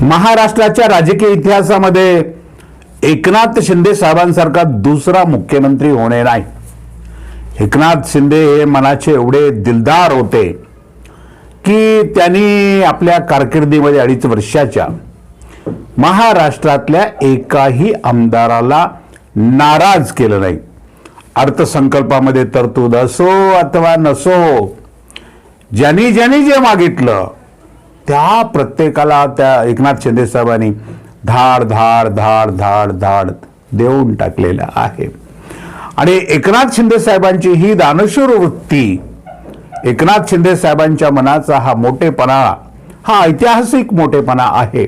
महाराष्ट्राच्या राजकीय इतिहासामध्ये एकनाथ शिंदे साहेबांसारखा दुसरा मुख्यमंत्री होणे नाही. एकनाथ शिंदे हे मनाचे एवढे दिलदार होते की त्यांनी आपल्या कारकिर्दीमध्ये अडीच वर्षाच्या महाराष्ट्रातल्या एकाही आमदाराला नाराज केलं नाही. अर्थसंकल्पामध्ये तरतूद असो अथवा नसो ज्यांनी ज्यांनी जे मागितलं त्या प्रत्येकाला त्या एकनाथ शिंदे साहेबांनी धाड धाड धाड धाड धाड देऊन टाकलेलं आहे. आणि एकनाथ शिंदे साहेबांची ही दानशूर वृत्ती एकनाथ शिंदे साहेबांच्या मनाचा हा मोठेपणा हा ऐतिहासिक मोठेपणा आहे.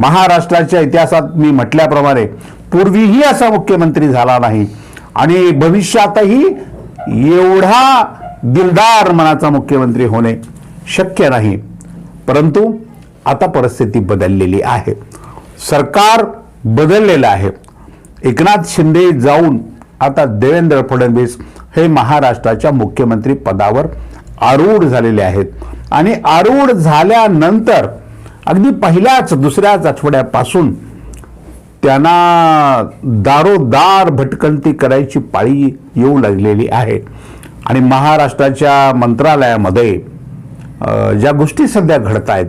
महाराष्ट्राच्या इतिहासात मी म्हटल्याप्रमाणे पूर्वीही असा मुख्यमंत्री झाला नाही आणि भविष्यातही एवढा दिलदार मनाचा मुख्यमंत्री होणे शक्य नाही. परंतु आता परिस्थिती बदललेली आहे. सरकार बदललेलं आहे. एकनाथ शिंदे जाऊन आता देवेंद्र फडणवीस हे महाराष्ट्राच्या मुख्यमंत्री पदावर आरूढ झालेले आहेत. आणि आरूढ झाल्यानंतर अगदी पहिल्याच दुसऱ्याच आठवड्यापासून त्यांना दारोदार भटकंती करायची पाळी येऊ लागलेली आहे. आणि महाराष्ट्राच्या मंत्रालयामध्ये ज्या गोष्टी सध्या घडत आहेत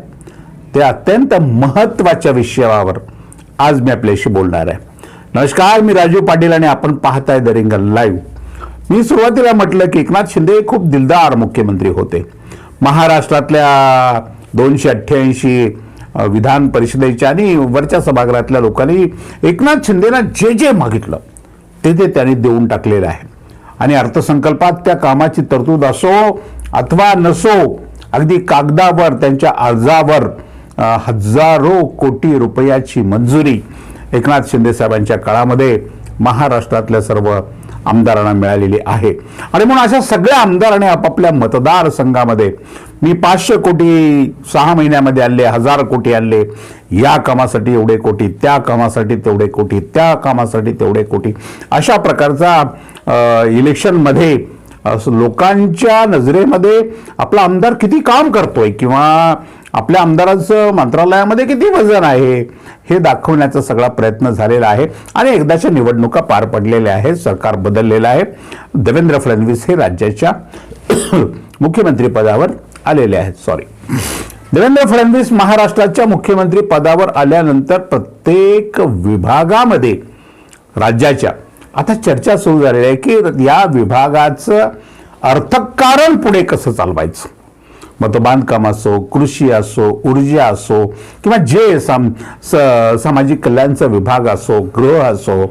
त्या अत्यंत महत्त्वाच्या विषयावर आज मी आपल्याशी बोलणार आहे. नमस्कार मी राजीव पाटील आणि आपण पाहताय द रिंगल लाईव्ह. मी सुरुवातीला म्हटलं की एकनाथ शिंदे खूप दिलदार मुख्यमंत्री होते. महाराष्ट्रातल्या दोनशे अठ्ठ्याऐंशी विधान परिषदेच्या आणि वरच्या सभागृहातल्या लोकांनी एकनाथ शिंदेना जे जे मागितलं ते ते त्यांनी देऊन टाकलेलं आहे. आणि अर्थसंकल्पात त्या कामाची तरतूद असो अथवा नसो अगदी कागदावर त्यांच्या अर्जावर हजारो कोटी रुपयाची मंजुरी एकनाथ शिंदे साहेबांच्या काळामध्ये महाराष्ट्रातल्या सर्व आमदारांना मिळालेली आहे. आणि म्हणून अशा सगळ्या आमदारांनी आपापल्या मतदारसंघामध्ये मी पाचशे कोटी सहा महिन्यामध्ये आणले हजार कोटी आणले या कामासाठी एवढे कोटी त्या कामासाठी तेवढे कोटी त्या कामासाठी तेवढे कोटी अशा प्रकारचा इलेक्शनमध्ये लोकांच्या नजरेमध्ये आपला आमदार किती काम करतोय किंवा आपल्या आमदाराचं मंत्रालयामध्ये किती वजन आहे हे दाखवण्याचा सगळा प्रयत्न झालेला आहे. आणि एकदाच्या निवडणुका पार पडलेल्या आहेत सरकार बदललेलं आहे. देवेंद्र फडणवीस हे राज्याच्या मुख्यमंत्रीपदावर आलेले आहेत. सॉरी देवेंद्र फडणवीस महाराष्ट्राच्या मुख्यमंत्री पदावर आल्यानंतर प्रत्येक विभागामध्ये राज्याच्या आता चर्चा सुरू झालेली आहे की या विभागाचं अर्थकारण पुढे कसं चालवायचं? मग तो बांधकाम असो कृषी असो ऊर्जा असो किंवा जे साम स सामाजिक कल्याणचा विभाग असो गृह असो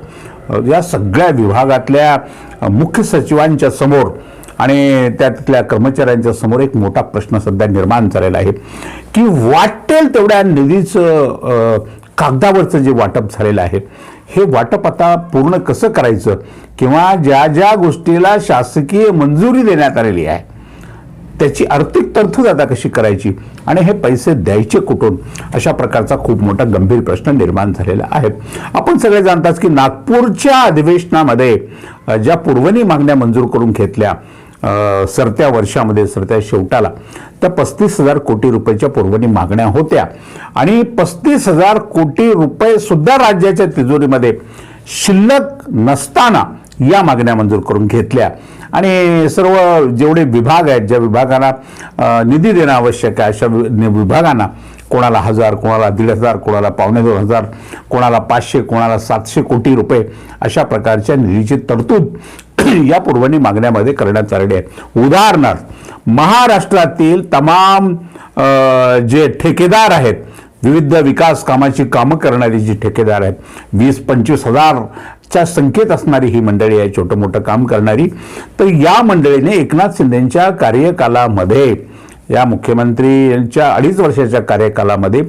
या सगळ्या विभागातल्या मुख्य सचिवांच्या समोर आणि त्यातल्या कर्मचाऱ्यांच्या समोर एक मोठा प्रश्न सध्या निर्माण झालेला आहे. की वाटेल तेवढ्या निधीचं कागदावरचं जे वाटप झालेलं आहे हे वाटप आता पूर्ण कसं करायचं? किंवा ज्या ज्या गोष्टीला शासकीय मंजुरी देण्यात आलेली आहे त्याची आर्थिक तरतूद आता कशी करायची? आणि हे पैसे द्यायचे कुठून? अशा प्रकारचा खूप मोठा गंभीर प्रश्न निर्माण झालेला आहे. आपण सगळे जाणताच की नागपूरच्या अधिवेशनामध्ये ज्या पूर्वनी मागण्या मंजूर करून घेतल्या सरत्या वर्षामध्ये सरत्या शेवटाला त्या पस्तीस हजार कोटी रुपयाच्या पूर्वनी मागण्या होत्या. आणि पस्तीस हजार कोटी रुपयेसुद्धा राज्याच्या तिजोरीमध्ये शिल्लक नसताना या मागण्या मंजूर करून घेतल्या. आणि सर्व जेवढे विभाग आहेत ज्या विभागांना निधी देणं आवश्यक आहे अशा वि- विभागांना कोणाला हजार कोणाला दीड हजार कोणाला पावणे दोन हजार कोणाला पाचशे कोणाला सातशे कोटी रुपये अशा प्रकारच्या निधीची तरतूद या पूर्वणी मागण्यामध्ये करण्यात आलेली आहे. उदाहरणार्थ महाराष्ट्रातील तमाम जे ठेकेदार आहेत विविध विकास कामाची कामं करणारी जी ठेकेदार आहेत वीस पंचवीस हजारच्या संख्येत असणारी ही मंडळी आहे छोटं मोठं काम करणारी तर या मंडळीने एकनाथ शिंदेच्या कार्यकालामध्ये या मुख्यमंत्री यांच्या अडीच वर्षाच्या कार्यकालामध्ये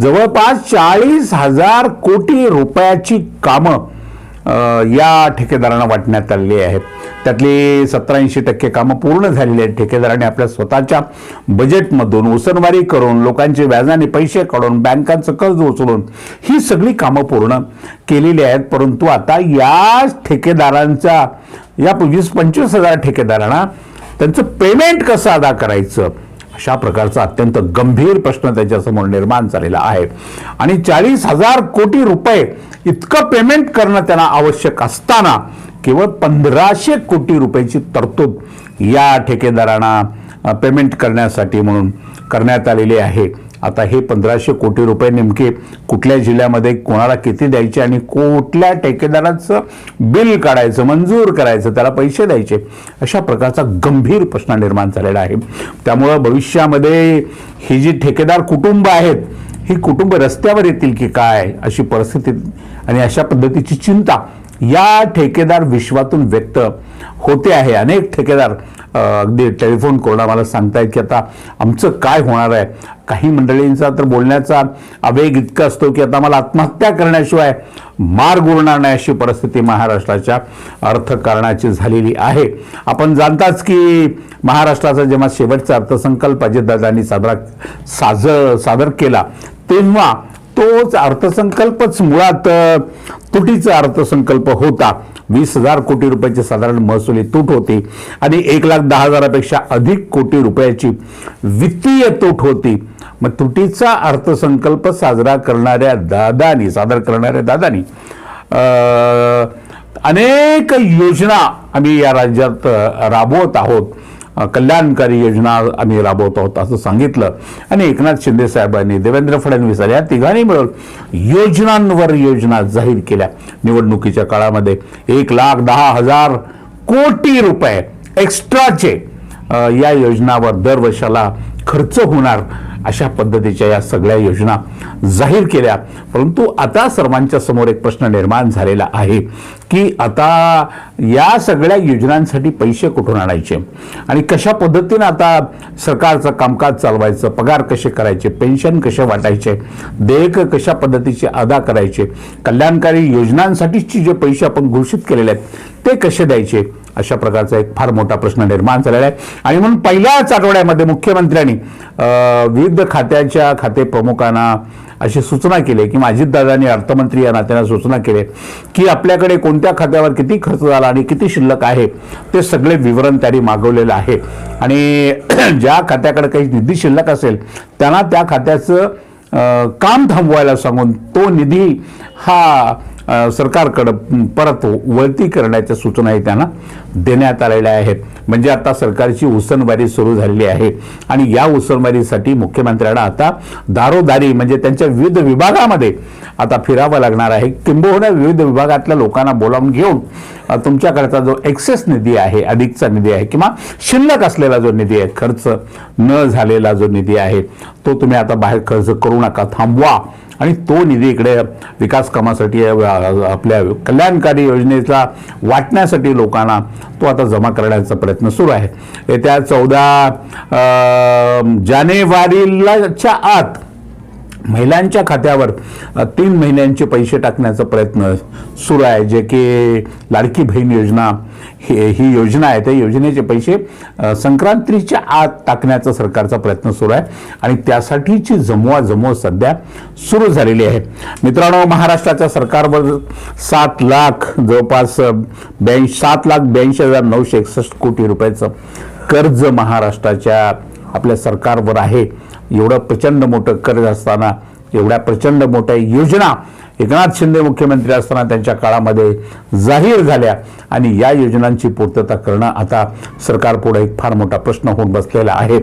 जवळपास चाळीस हजार कोटी रुपयाची कामं या ठेकेदारांना वाटण्यात आलेली आहेत. त्यातली सत्तर टक्के कामं पूर्ण झालेली आहेत. ठेकेदारांनी आपल्या स्वतःच्या बजेटमधून उसनवारी करून लोकांचे व्याजाने पैसे काढून बँकांचं कर्ज उचलून ही सगळी कामं पूर्ण केलेली आहेत. परंतु आता या ठेकेदारांचा या वीस पंचवीस हजार ठेकेदारांना त्यांचं पेमेंट कसं अदा करायचं? अशा प्रकारचा अत्यंत गंभीर प्रश्न त्याच्यासमोर निर्माण झालेला आहे. आणि चाळीस हजार कोटी रुपये इतकं पेमेंट करणं त्यांना आवश्यक असताना केवळ पंधराशे कोटी रुपयाची तरतूद या ठेकेदारांना पेमेंट करण्यासाठी म्हणून करण्यात आलेली आहे. आता हे पंधराशे कोटी रुपये नेमके कुठल्या जिल्ह्यामध्ये कोणाला किती द्यायचे आणि कुठल्या ठेकेदाराचं बिल काढायचं मंजूर करायचं त्याला पैसे द्यायचे अशा प्रकारचा गंभीर प्रश्न निर्माण झालेला आहे. त्यामुळं भविष्यामध्ये ही जी ठेकेदार कुटुंब आहेत ही कुटुंब रस्त्यावर येतील की काय अशी परिस्थिती आणि अशा पद्धतीची चिंता या ठेकेदार विश्वातून व्यक्त होते आहे. अनेक ठेकेदार अगदी टेलिफोन करून आम्हाला सांगतायत की आता आमचं काय होणार आहे? काही मंडळींचा तर बोलण्याचा आवेग इतका असतो की आता मला आत्महत्या करण्याशिवाय मार्ग उरणार नाही अशी परिस्थिती महाराष्ट्राच्या अर्थकारणाची झालेली आहे. आपण जाणताच की महाराष्ट्राचा जेव्हा शेवटचा अर्थसंकल्प अजितदादांनी सादरा साज सादर केला तेव्हा तोच अर्थसंकल्पच मुळात तुटीचा अर्थसंकल्प होता. वीस हजार कोटी रुपयाची साधारण महसुली तूट होती आणि एक लाख दहा हजारापेक्षा अधिक कोटी रुपयाची वित्तीय तूट होती. मग तुटीचा अर्थसंकल्प साजरा करणाऱ्या दादानी सादर करणाऱ्या दादानी अनेक योजना आम्ही या राज्यात राबवत आहोत. कल्याणकारी योजना आम्ही राबवत आहोत असं सांगितलं. आणि एकनाथ शिंदे साहेबांनी देवेंद्र फडणवीस या तिघांनी मिळून योजनांवर योजना जाहीर केल्या. निवडणुकीच्या काळामध्ये एक लाख दहा हजार कोटी रुपये एक्स्ट्राचे या योजनावर दरवर्षाला खर्च होणार अशा पद्धतीच्या या सगळ्या योजना जाहीर केल्या. परंतु आता सर्वांच्या समोर एक प्रश्न निर्माण झालेला आहे की आता या सगळ्या योजनांसाठी पैसे कुठून आणायचे? आणि कशा पद्धतीनं आता सरकारचं कामकाज चालवायचं पगार कसे करायचे पेन्शन कसे वाटायचे देयक कशा पद्धतीचे अदा करायचे कल्याणकारी योजनांसाठीचे जे पैसे आपण घोषित केलेले आहेत ते कसे द्यायचे? अशा प्रकारचा एक फार मोठा प्रश्न निर्माण झालेला आहे. आणि म्हणून पहिल्याच आठवड्यामध्ये मुख्यमंत्र्यांनी विविध खात्याच्या खाते प्रमुखांना अशी सूचना केली किंवा अजितदादांनी अर्थमंत्री या नात्यानं सूचना केली की आपल्याकडे कोणत्या खात्यावर किती खर्च झाला आणि किती शिल्लक आहे ते सगळे विवरण त्यांनी मागवलेलं आहे. आणि ज्या खात्याकडे काही निधी शिल्लक असेल त्यांना त्या खात्याचं काम थांबवायला सांगून तो निधी हा सरकारकडं परत वळती करण्याच्या सूचनाही त्यांना देण्यात आलेल्या आहेत. म्हणजे आता सरकारची उसनबारी सुरू झालेली आहे. आणि या उसनबारीसाठी मुख्यमंत्र्यांना आता दारोदारी म्हणजे त्यांच्या विविध विभागामध्ये आता फिरावं लागणार आहे. किंबहुना विविध विभागातल्या लोकांना बोलावून घेऊन तुमच्याकडचा जो एक्सेस निधी आहे अधिकचा निधी आहे किंवा शिल्लक असलेला जो निधी आहे खर्च न झालेला जो निधी आहे तो तुम्ही आता बाहेर खर्च करू नका थांबवा. आणि तो निधी इकडे विकास कामासाठी आपल्या कल्याणकारी योजनेचा वाटण्यासाठी लोकांना तो आता जमा करण्याचा प्रयत्न सुरू आहे. येत्या चौदा जानेवारीलाच्या आत महिलांच्या खात्यावर तीन महिन्यांचे पैसे टाकण्याचा प्रयत्न सुरू आहे. जे की लाडकी बहीण योजना हे ही योजना आहे. त्या योजनेचे पैसे संक्रांतीच्या आत टाकण्याचा सरकारचा प्रयत्न सुरू आहे. आणि त्यासाठीची जमवा जमव सध्या सुरू झालेली आहे. मित्रांनो महाराष्ट्राच्या सरकारवर सात लाख जवळपास ब्याऐंशी सात लाख ब्याऐंशी हजार नऊशे एकसष्ट कोटी रुपयाचं कर्ज महाराष्ट्राच्या आपल्या सरकारवर आहे. एवढं प्रचंड मोठं कर्ज असताना एवढ्या प्रचंड मोठ्या योजना एकनाथ शिंदे मुख्यमंत्री असताना त्यांच्या काळामध्ये जाहीर झाल्या. आणि या योजनांची पूर्तता करणं आता सरकारपुढे एक फार मोठा प्रश्न होऊन बसलेला आहे.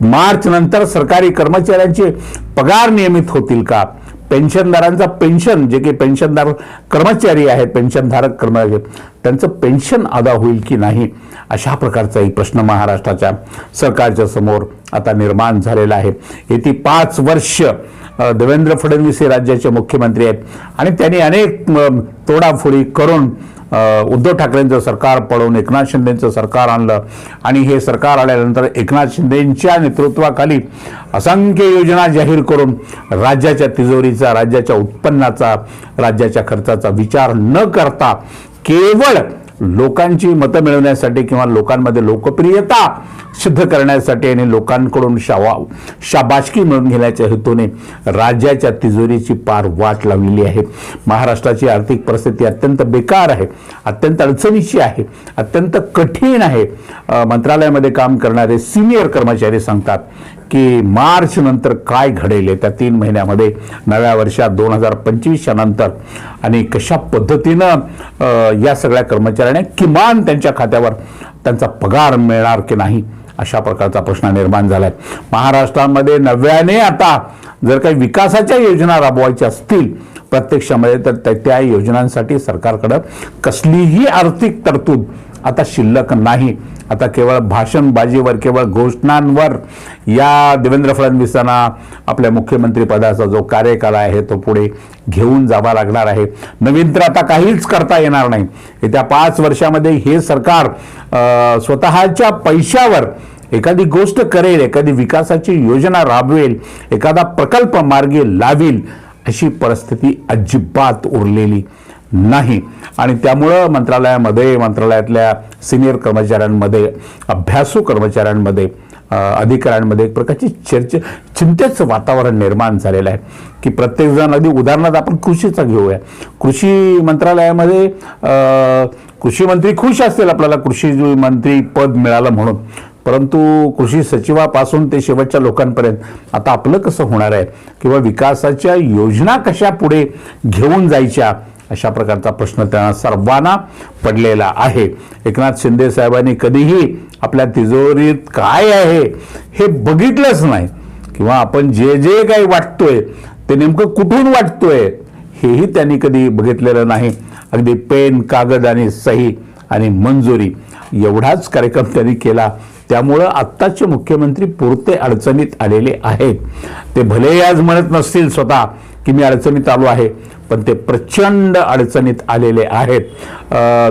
मार्च नंतर सरकारी कर्मचाऱ्यांचे पगार नियमित होतील का? पेन्शनदारांचा पेन्शन जे काही पेन्शनदार कर्मचारी आहेत पेन्शनधारक कर्मचारी त्यांचं पेन्शन अदा होईल की नाही अशा प्रकारचा एक प्रश्न महाराष्ट्राच्या सरकारच्या समोर आता निर्माण झालेला आहे. येती पाच वर्ष देवेंद्र फडणवीस हे राज्याचे मुख्यमंत्री आहेत आणि त्यांनी अनेक तोडाफोडी करून उद्धव ठाकरेंचं सरकार पळवून एकनाथ शिंदेचं सरकार आणलं आणि हे सरकार आल्यानंतर एकनाथ शिंदेंच्या नेतृत्वाखाली असंख्य योजना जाहीर करून राज्याच्या तिजोरीचा राज्याच्या उत्पन्नाचा राज्याच्या खर्चाचा विचार न करता केवळ लोकांची मतं मिळवण्यासाठी किंवा लोकांमध्ये लोकप्रियता सिद्ध करण्यासाठी आणि लोकांकडून शावा शाबाशकी मिळवून घेण्याच्या हेतूने राज्याच्या तिजोरीची पार वाट लावलेली आहे. महाराष्ट्राची आर्थिक परिस्थिती अत्यंत बेकार आहे अत्यंत अडचणीची आहे अत्यंत कठीण आहे. मंत्रालयामध्ये काम करणारे सिनियर कर्मचारी सांगतात की मार्च नंतर काय घडेल त्या तीन महिन्यामध्ये? नव्या वर्षात दोन हजार पंचवीसच्या नंतर. आणि कशा पद्धतीनं या सगळ्या कर्मचाऱ्यांना किमान त्यांच्या खात्यावर त्यांचा पगार मिळणार की नाही? अशा प्रकारचा प्रश्न निर्माण झाला आहे महाराष्ट्रामध्ये नव्याने आता जर काही विकासाच्या योजना राबवायच्या असतील प्रत्यक्षामध्ये तर त्या- त्या योजनांसाठी सरकारकडं कसलीही आर्थिक तरतूद आता शिल्लक नाही. आता केवळ भाषणबाजीवर केवळ घोषणांवर या देवेंद्र फडणवीसांना आपल्या मुख्यमंत्रीपदाचा जो कार्यकाळ आहे तो पुढे घेऊन जावा लागणार आहे. नवीन तर आता काहीच करता येणार नाही. येत्या पाच वर्षामध्ये हे सरकार स्वतःच्या पैशावर एखादी गोष्ट करेल एखादी विकासाची योजना राबवेल एखादा प्रकल्प मार्गी लावेल अशी परिस्थिती अजिबात उरलेली नाही. आणि त्यामुळं मंत्रालयामध्ये मंत्रालयातल्या सिनियर कर्मचाऱ्यांमध्ये अभ्यासू कर्मचाऱ्यांमध्ये अधिकाऱ्यांमध्ये एक प्रकारची चर्चे चिंतेचं वातावरण निर्माण झालेलं आहे. की प्रत्येकजण अगदी उदाहरणार्थ आपण कृषीचा घेऊया. कृषी मंत्रालयामध्ये कृषी मंत्री खुश असतील आपल्याला कृषी मंत्री पद मिळालं म्हणून. परंतु कृषी सचिवापासून ते शेवटच्या लोकांपर्यंत आता आपलं कसं होणार आहे? किंवा विकासाच्या योजना कशा पुढे घेऊन जायच्या? अशा प्रकारचा प्रश्न त्यांना सर्वांना पडलेला आहे. एकनाथ शिंदे साहेबांनी कधीही आपल्या तिजोरीत काय आहे हे बघितलंच नाही. किंवा आपण जे जे काही वाटतोय ते नेमकं कुठून वाटतोय हेही त्यांनी कधी बघितलेलं नाही. अगदी पेन कागद आणि सही आणि मंजुरी एवढाच कार्यक्रम त्यांनी केला. त्यामुळं आत्ताचे मुख्यमंत्री पुरते अडचणीत आलेले आहेत. ते भलेही आज म्हणत नसतील स्वतः की मी अडचणीत आलो आहे. पण ते प्रचंड अडचणीत आलेले आहेत.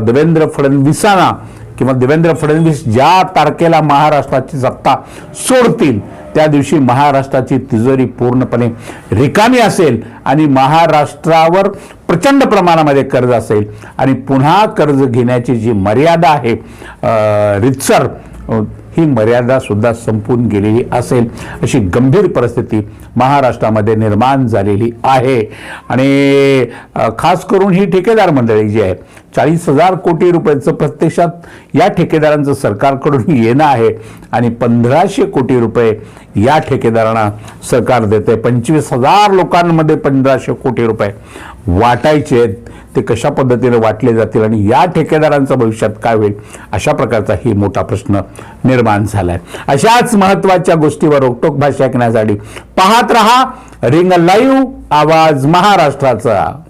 देवेंद्र फडणवीसांना किंवा देवेंद्र फडणवीस ज्या तारखेला महाराष्ट्राची सत्ता सोडतील त्या दिवशी महाराष्ट्राची तिजोरी पूर्णपणे रिकामी असेल आणि महाराष्ट्रावर प्रचंड प्रमाणामध्ये कर्ज असेल आणि पुन्हा कर्ज घेण्याची जी मर्यादा आहे रितसर ही मर्यादा सुद्धा संपून गेलेली असेल अशी गंभीर परिस्थिती महाराष्ट्रामध्ये निर्माण झालेली आहे. आणि खास करून ही ठेकेदार मंडळी जी आहे चाळीस हजार कोटी रुपयाचं प्रत्यक्षात या ठेकेदारांचं सरकारकडून येणं आहे आणि पंधराशे कोटी रुपये या ठेकेदारांना सरकार देते. पंचवीस हजार लोकांमध्ये पंधराशे कोटी रुपये वाटायचे आहेत. ते कशा पद्धतीने वाटले जातील आणि या ठेकेदारांचं भविष्यात काय होईल अशा प्रकारचा ही मोठा प्रश्न निर्माण झाला आहे अशाच महत्त्वाच्या गोष्टीवर रोकटोक भाषा ऐकण्यासाठी पाहत रहा रिंग लाईव्ह आवाज महाराष्ट्राचा.